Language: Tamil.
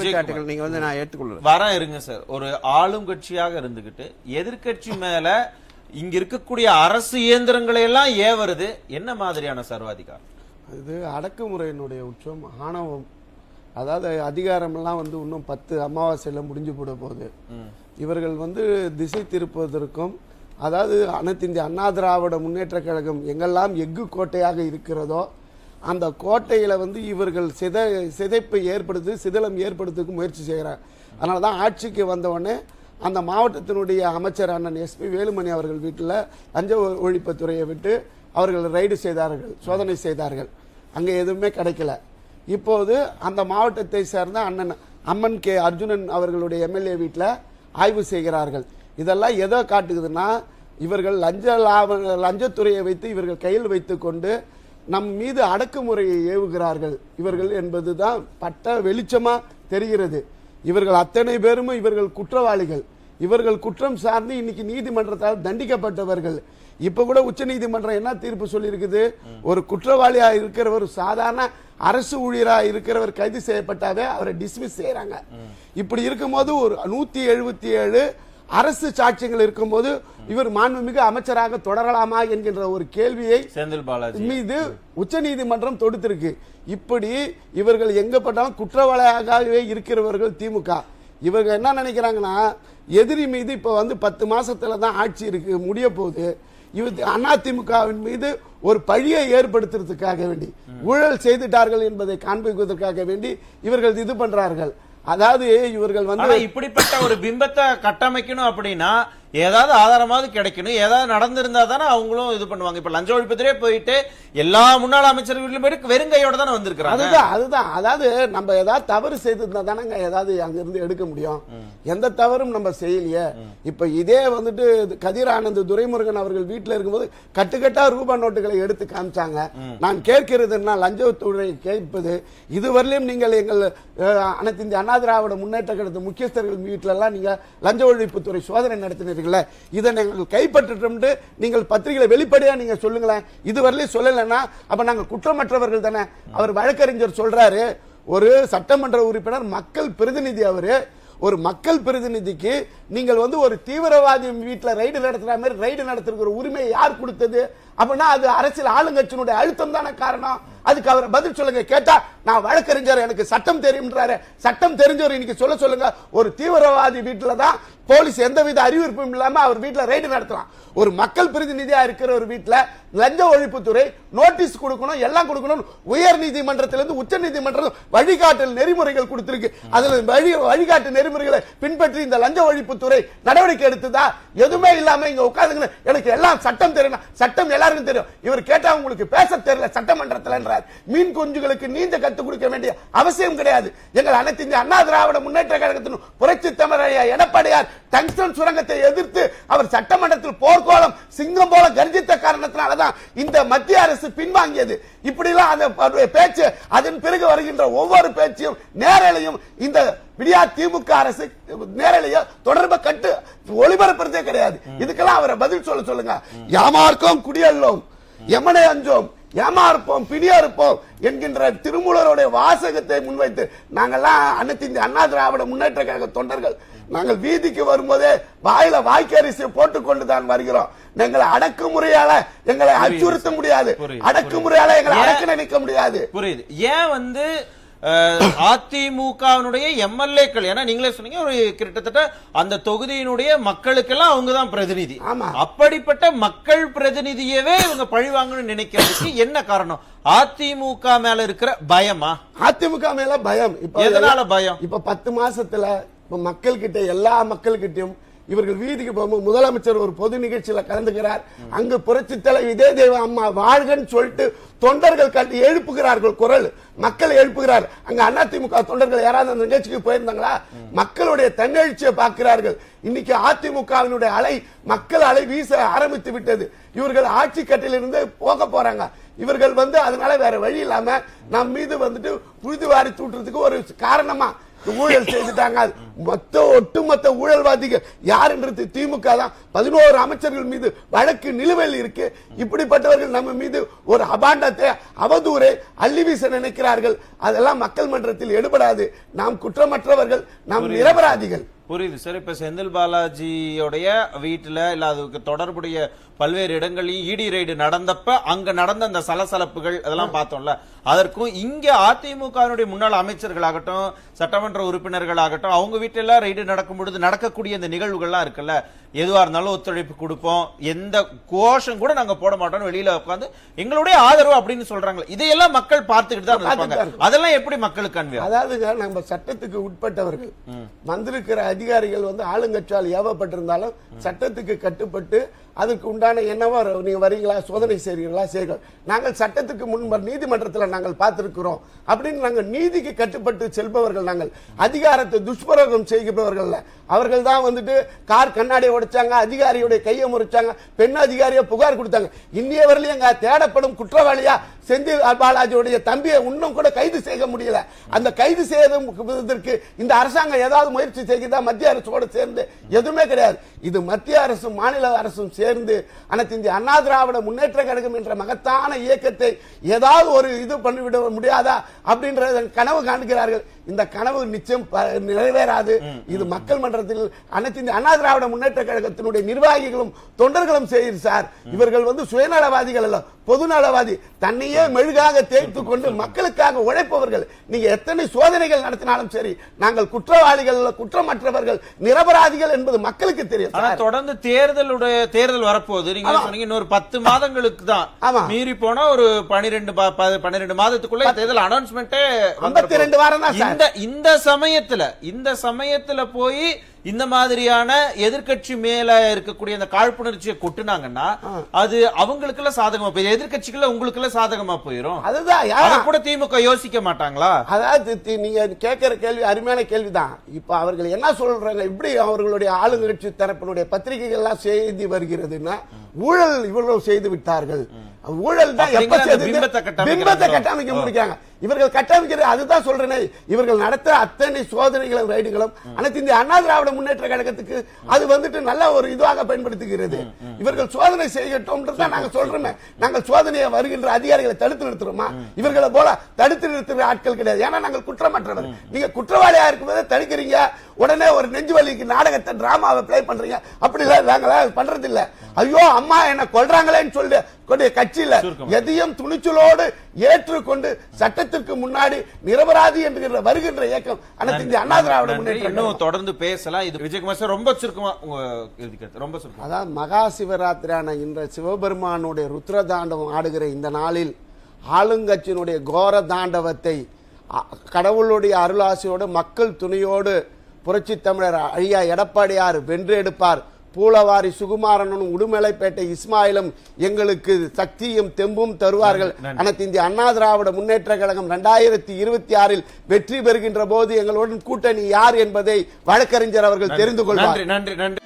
குற்றச்சாட்டுகள் நீங்க வந்து நான் ஏற்றுக்கொள்றேன். வரேன் இருங்க சார் ஒரு ஆளும் கட்சியாக இருந்துகிட்டு எதிர்க்கட்சி மேல இங்க இருக்கக்கூடிய அரசு இயந்திரங்களை எல்லாம் ஏவருது. என்ன மாதிரியான சர்வாதிகாரம்? இது அடக்குமுறையினுடைய உச்சம் ஆணவம். அதாவது அதிகாரமெல்லாம் வந்து இன்னும் பத்து அமாவாசையில் முடிஞ்சு போட போகுது. இவர்கள் வந்து திசை திருப்பதற்கும் அதாவது அனைத்து இந்திய அண்ணா திராவிட முன்னேற்ற கழகம் எங்கெல்லாம் எஃகு கோட்டையாக இருக்கிறதோ அந்த கோட்டையில் வந்து இவர்கள் சித சிதைப்பை ஏற்படுத்தி சிதிலம் ஏற்படுத்துக்கு முயற்சி செய்கிறார். அதனால தான் ஆட்சிக்கு வந்தவுடனே அந்த மாவட்டத்தினுடைய அமைச்சர் அண்ணன் எஸ்பி வேலுமணி அவர்கள் வீட்டில் லஞ்ச ஒழிப்புத்துறையை விட்டு அவர்கள் ரைடு செய்தார்கள் சோதனை செய்தார்கள். அங்கே எதுவுமே கிடைக்கல. இப்போது அந்த மாவட்டத்தை சேர்ந்த அண்ணன் அம்மன் கே அர்ஜுனன் அவர்களுடைய எம்எல்ஏ வீட்டில் ஆய்வு செய்கிறார்கள். இதெல்லாம் எதை காட்டுக்குதுன்னா இவர்கள் லஞ்ச லாப லஞ்சத்துறையை வைத்து இவர்கள் கையில் வைத்துக்கொண்டு நம் மீது அடக்குமுறையை ஏவுகிறார்கள். இவர்கள் என்பதுதான் பட்ட வெளிச்சமா தெரிகிறது. இவர்கள் அத்தனை பேரும் இவர்கள் குற்றவாளிகள். இவர்கள் குற்றம் சார்ந்து இன்னைக்கு நீதிமன்றத்தால் தண்டிக்கப்பட்டவர்கள். இப்ப கூட உச்ச நீதிமன்றம் என்ன தீர்ப்பு சொல்லியிருக்குது? ஒரு குற்றவாளியா இருக்கிறவர் சாதாரண அரசு ஊழியரா இருக்கிறவர் கைது செய்யப்பட்டாவே அவரை டிஸ்மிஸ் செய்யறாங்க. இப்படி இருக்கும்போது ஒரு நூத்தி எழுபத்தி ஏழு அரசு சாட்சியங்கள் இருக்கும்போது இவர் மாண்புமிகு அமைச்சராக தொடரலாமா என்கின்ற ஒரு கேள்வியை செந்தில் பாலாஜி. மீது உச்சநீதிமன்றம் தொடுத்திருக்கு. இப்படி இவர்கள் எங்க பட்டாலும் குற்றவாளியாகவே இருக்கிறவர்கள் திமுக. இவங்க என்ன நினைக்கிறாங்கன்னா எதிரி மீது இப்ப வந்து பத்து மாசத்துல தான் ஆட்சி இருக்கு முடிய போகுது. இவ அதிமுகவின் மீது ஒரு பழியை ஏற்படுத்துறதுக்காக வேண்டி ஊழல் செய்துட்டார்கள் என்பதை காண்பிப்பதற்காக வேண்டி இவர்கள் இது பண்றார்கள். அதாவது இவர்கள் வந்து இப்படிப்பட்ட ஒரு பிம்பத்தை கட்டமைக்கணும் அப்படின்னா ஏதாவது ஆதாரமாவது கிடைக்கணும். ஏதாவது நடந்திருந்தா தானே அவங்களும் இது பண்ணுவாங்க. இப்ப லஞ்ச ஒழிப்புத்திலே போயிட்டு எல்லா முன்னாள் அமைச்சர்களும் போயிட்டு வெறுங்கையோட தானே வந்திருக்கிறாங்க. அதுதான் அதுதான். அதாவது நம்ம ஏதாவது தவறு செய்திருந்தா தானங்க ஏதாவது அங்கிருந்து எடுக்க முடியும். எந்த தவறும் நம்ம செய்யலையே. இப்ப இதே வந்துட்டு கதிர் ஆனந்த் துரைமுருகன் அவர்கள் வீட்டுல இருக்கும்போது கட்டுக்கட்டா ரூபா நோட்டுகளை எடுத்து காமிச்சாங்க. நான் கேட்கிறதுன்னா லஞ்சத்துறை கேட்பது. இதுவரையிலும் நீங்கள் எங்கள் அனைத்து இந்திய அண்ணா திராவிட முன்னேற்ற கழகத்து முக்கியஸ்தர்கள் வீட்டுல எல்லாம் நீங்க லஞ்ச ஒழிப்புத்துறை சோதனை நடத்தினீர்களே. இதை நாங்கள் கைப்பற்றிட்டோம்னு நீங்கள் பத்திரிகையில வெளிப்படையா நீங்க சொல்லுங்களேன். இதுவரையிலும் சொல்லலைன்னா அப்ப நாங்க குற்றமற்றவர்கள் தானே. அவர் வழக்கறிஞர் சொல்றாரு ஒரு சட்டமன்ற உறுப்பினர் மக்கள் பிரதிநிதி அவரு ஒரு மக்கள் பிரதிநிதிக்கு நீங்கள் வந்து ஒரு தீவிரவாதி வீட்டுல ரைடு நடத்துற மாதிரி ரைடு நடத்துற உரிமையை யார் கொடுத்தது? அப்படின்னா அது அரசியல் ஆளுங்கட்சியினுடைய அழுத்தம் தானே காரணம். அதுக்கு அவரை பதில் சொல்லுங்க. கேட்டா நான் வழக்கறிஞர் எனக்கு சட்டம் தெரியும்ன்றாரு. சட்டம் தெரிஞ்சவர் இன்னைக்கு சொல்ல சொல்லுங்க. ஒரு தீவிரவாதி வீட்டுல தான் போலீஸ் எந்தவித அறிவிப்பும் இல்லாம அவர் வீட்டில் ரைடு நடத்தலாம். ஒரு மக்கள் பிரதிநிதியா இருக்கிற ஒரு வீட்டில் லஞ்ச ஒழிப்புத்துறை நோட்டீஸ் கொடுக்கணும் எல்லாம் கொடுக்கணும். உயர் நீதிமன்றத்திலிருந்து உச்ச நீதிமன்றம் வழிகாட்டல் நெறிமுறைகள் கொடுத்திருக்கு. அதுல வழி வழிகாட்டு நெறிமுறைகளை பின்பற்றி இந்த லஞ்ச ஒழிப்புத்துறை நடவடிக்கை எடுத்ததா? எதுவுமே இல்லாம இங்க உட்காந்துங்க எனக்கு எல்லாம் சட்டம் தெரியும். சட்டம் எல்லாருக்கும் தெரியும். இவர் கேட்டா உங்களுக்கு பேச தெரியல சட்டமன்றத்தில் மீன் குஞ்சுகளுக்கு நீந்த கத்துக் கொடுக்க வேண்டிய அவசியம் கிடையாது. எங்கள் அனைத்து இந்திய அண்ணா திராவிட முன்னேற்ற கழகத்தின் புரட்சி தமிழையா எடப்பாடியார் டங்ஸ்டன் சுரங்கத்தை எதிர்த்து அவர் சட்டமன்றத்தில் போர்க்கோலம் சிங்கம் போல கர்ஜித்த காரணத்தினாலதான் இந்த மத்திய அரசு பின்வாங்கியது. இப்படிலாம் அந்த அவருடைய பேச்சு அதன் பிறகு வருகின்ற ஒவ்வொரு பேச்சையும் நேரலையும் இந்த விடியா திமுக அரசு நேரலையோ தொடர்பை கட்டு ஒளிபரப்புறதே கிடையாது. இதுக்கெல்லாம் அவரை பதில் சொல்ல சொல்லுங்க. யாமார்க்கும் குடியல்லோம் எமனை அஞ்சோம் ஏமாறுப்போம் பிடியாருப்போம் என்கின்ற திருமூலருடைய வாசகத்தை முன்வைத்து நாங்கெல்லாம் அனைத்து இந்த அண்ணா திராவிட முன்னேற்ற கழக தொண்டர்கள் நாங்கள் வீதிக்கு வரும்போதே வாயில வாய்க்கரிசி போட்டுக் கொண்டுதான் வருகிறோம். எங்களை அடக்குமுறையால எங்களை அச்சுறுத்த முடியாது. அடக்குமுறையால எங்களை? அடக்க நினைக்க முடியாது. புரியுது. ஏன் வந்து அதிமுகவினுடைய எம்எல்ஏக்கள் ஏன்னா நீங்களே சொன்னீங்க ஒரு கிட்டத்தட்ட அந்த தொகுதியினுடைய மக்களுக்கெல்லாம் அவங்க தான் பிரதிநிதி. அப்படிப்பட்ட மக்கள் பிரதிநிதியவே இவங்க பழிவாங்கன்னு நினைக்கிறதுக்கு என்ன காரணம்? அதிமுக மேல இருக்கிற பயமா? அதிமுக மேல பயம். இப்ப எதனால பயம்? இப்ப பத்து மாசத்துல இப்ப மக்கள் கிட்ட எல்லா மக்கள் கிட்டயும் இவர்கள் வீதிக்கு போகும்போது முதலமைச்சர் ஒரு பொது நிகழ்ச்சியில் கலந்துகிறார் அங்கு புரட்சி தலைவி இதே தெய்வ அம்மா வாழ்கன்னு சொல்லிட்டு தொண்டர்கள் கண்டு எழுப்புகிறார்கள் குரல். மக்கள் எழுப்புகிறார். அங்க அதிமுக தொண்டர்கள் யாராவது அந்த நிகழ்ச்சிக்கு போயிருந்தாங்களா? மக்களுடைய தன்னெழுச்சியை பார்க்கிறார்கள். இன்னைக்கு அதிமுகவினுடைய அலை மக்கள் அலை வீச ஆரம்பித்து விட்டது. இவர்கள் ஆட்சி கட்டிலிருந்து போக போறாங்க. இவர்கள் வந்து அதனால வேற வழி இல்லாம நம் மீது வந்துட்டு புழுதி வாரி தூட்டுறதுக்கு ஒரு காரணமா ஊழல் செய்துட்டாங்க. மொத்த ஒட்டுமொத்த ஊழல்வாதிகள் யார் என்று திமுக தான். பதினோரு அமைச்சர்கள் மீது வழக்கு நிலுவையில் இருக்கு. இப்படிப்பட்டவர்கள் நம்ம மீது ஒரு அபாண்டத்தை அவதூறை அள்ளி வீச நினைக்கிறார்கள். அதெல்லாம் மக்கள் மன்றத்தில் எடுபடாது. நாம் குற்றமற்றவர்கள் நாம் நிரபராதிகள். புரியுது சார். இப்ப செந்தில் பாலாஜியோடைய வீட்டுல இல்ல அதுக்கு தொடர்புடைய பல்வேறு இடங்களையும் இடி ரைடு நடந்தப்ப அங்க நடந்த அந்த சலசலப்புகள் அதெல்லாம் பார்த்தோம்ல. அதற்கும் இங்க அதிமுகவினுடைய முன்னாள் அமைச்சர்களாகட்டும் சட்டமன்ற உறுப்பினர்களாகட்டும் அவங்க வீட்டுல ரைடு நடக்கும் பொழுது நடக்கக்கூடிய இந்த நிகழ்வுகள்லாம் இருக்குல்ல. எதுவா இருந்தாலும் ஒத்துழைப்பு கொடுப்போம். எந்த கோஷம் கூட நாங்க போட மாட்டோம். வெளியில உட்காந்து எங்களுடைய ஆதரவு அப்படின்னு சொல்றாங்க இதையெல்லாம் மக்கள் பார்த்துக்கிட்டு தான் இருப்பாங்க. அதெல்லாம் எப்படி மக்களுக்கு அன்பியா அதாவதுங்க நம்ம சட்டத்துக்கு உட்பட்டவர்கள். வந்திருக்கிற அதிகாரிகள் வந்து ஆளுங்கட்சியால் ஏவப்பட்டிருந்தாலும் சட்டத்துக்கு கட்டுப்பட்டு அதுக்கு உண்டான என்னவோ நீங்க வரீங்களா சோதனை செய்றீங்களா செய்கிறோம் நாங்கள் சட்டத்துக்கு முன்பு நீதிமன்றத்தில் நாங்கள் பார்த்திருக்கிறோம் அப்படின்னு நாங்கள் நீதிக்கு கட்டுப்பட்டு செல்பவர்கள் நாங்கள். அதிகாரத்தை துஷ்பிரயோகம் செய்கிறவர்கள். அவர்கள் தான் வந்துட்டு கார் கண்ணாடியை உடைச்சாங்க அதிகாரியுடைய கையை முறிச்சாங்க பெண் அதிகாரியை புகார் கொடுத்தாங்க. இந்திய வரலையும் தேடப்படும் குற்றவாளியா? செந்தில் பாலாஜியுடைய தம்பியை இன்னும் கூட கைது செய்ய முடியல. அந்த கைது செய்வதற்கு இந்த அரசாங்கம் ஏதாவது முயற்சி செய்கிறதா மத்திய அரசோடு சேர்ந்து? எதுவுமே கிடையாது. இது மத்திய அரசும் மாநில அரசும் சேர்ந்து அனைத்து இந்திய அண்ணா திராவிட முன்னேற்ற கழகம் என்ற மகத்தான இயக்கத்தை ஏதாவது ஒரு இது பண்ணிவிட முடியாதா? அப்படின்றத கனவு காண்கிறார்கள். இந்த கனவு நிச்சயம் நிறைவேறாது. இது மக்கள் மன்றத்தில் அனைத்து இந்திய அண்ணா திராவிட முன்னேற்ற கழகத்தினுடைய நிர்வாகிகளும் தொண்டர்களும் செய்யுது சார். இவர்கள் வந்து சுயநலவாதிகள் அல்ல பொதுநலவாதி தன்னையே மெழுகாக தேய்த்து கொண்டு மக்களுக்காக உழைப்பவர்கள் நீங்க எத்தனை சோதனைகள் நடத்தினாலும் சரி நாங்கள் குற்றவாளிகள் குற்றமற்றவர்கள் நிரபராதிகள் என்பது மக்களுக்கு தெரியும். தொடர்ந்து தேர்தலுடைய தேர்தல் வரப்போகுது நீங்க. சொன்னீங்க இன்னொரு பத்து மாதங்களுக்கு தான். மீறி போனா ஒரு பனிரெண்டு பன்னிரெண்டு மாதத்துக்குள்ள தேர்தல் அனௌன்ஸ்மெண்ட்டே 52 வாரம் தான் இந்த சமயத்துல இந்த சமயத்துல போய் இந்த மாதிரியான எதிர்க்கட்சி மேல இருக்கக்கூடிய அந்த காழ்ப்புணர்ச்சியை கொட்டுனாங்கன்னா அது அவங்களுக்கு எல்லாம் சாதகமா போயிடும் எதிர்க்கட்சிகள் உங்களுக்கு எல்லாம் சாதகமா போயிரும். அதுதான் கூட திமுக யோசிக்க மாட்டாங்களா? அதாவது நீங்க கேட்கிற கேள்வி அருமையான கேள்விதான். இப்ப அவர்கள் என்ன சொல்றாங்க? இப்படி அவர்களுடைய ஆளுங்கட்சி தரப்பினுடைய பத்திரிகைகள் எல்லாம் செய்தி வருகிறதுன்னா ஊழல் இவ்வளவு செய்து விட்டார்கள். ஊழல் தான்? பிம்பத்தை கட்டமைக்க முடிக்கிறாங்க இவர்கள் கட்டமைக்கிறது அதுதான் சொல்றேனே. இவர்கள் நடத்த அத்தனை சோதனைகளும் ரைடுகளும் அனைத்து இந்த அண்ணா திராவிட முன்னேற்ற கழகத்துக்கு அது வந்துட்டு நல்ல ஒரு இதுவாக பயன்படுத்துகிறது. இவர்கள் சோதனை செய்யட்டும் தான் நாங்க சொல்றோமே. நாங்கள் சோதனையை வருகின்ற அதிகாரிகளை தடுத்து நிறுத்துறோமா? இவர்களை போல தடுத்து நிறுத்துற ஆட்கள் கிடையாது. ஏன்னா நாங்கள் குற்றமற்றவர். நீங்க குற்றவாளியா இருக்கும்போது தடுக்கிறீங்க. உடனே ஒரு நெஞ்சு வலிக்கு நாடகத்தை டிராமாவை பிளே பண்றீங்க. அப்படி இல்ல நாங்களா பண்றது இல்ல ஐயோ அம்மா என்ன கொல்றாங்களேன்னு சொல்லி கட்சியில. எதையும் துணிச்சலோடு ஏற்றுக்கொண்டு சட்டத்திற்கு முன்னாடி நிரபராதி என்கிற வருகின்ற இயக்கம் அனைத்து இந்திய அண்ணா திராவிட நன்றி. முன்னேற்ற இன்னும் கழகம். தொடர்ந்து பேசலாம் இது விஜயகுமார் சார் ரொம்ப சுருக்கமா. ரொம்ப சுருக்கமா அதாவது மகா சிவராத்திரியான இன்ற சிவபெருமானுடைய ருத்ர ஆடுகிற இந்த நாளில் ஆளுங்கட்சியினுடைய கோர தாண்டவத்தை கடவுளுடைய அருளாசியோடு மக்கள் துணையோடு புரட்சி தமிழர் ஐயா எடப்பாடியார் வென்று எடுப்பார் பூலவாரி சுகுமாரனும் உடுமலைப்பேட்டை இஸ்மாயிலும் எங்களுக்கு சக்தியும் தெம்பும் தருவார்கள். அனைத்து இந்திய அண்ணா திராவிட முன்னேற்ற கழகம் இரண்டாயிரத்தி இருபத்தி ஆறில் வெற்றி பெறுகின்ற போது எங்களுடன் கூட்டணி யார் என்பதை வழக்கறிஞர் அவர்கள் தெரிந்து கொள்வார். நன்றி நன்றி நன்றி.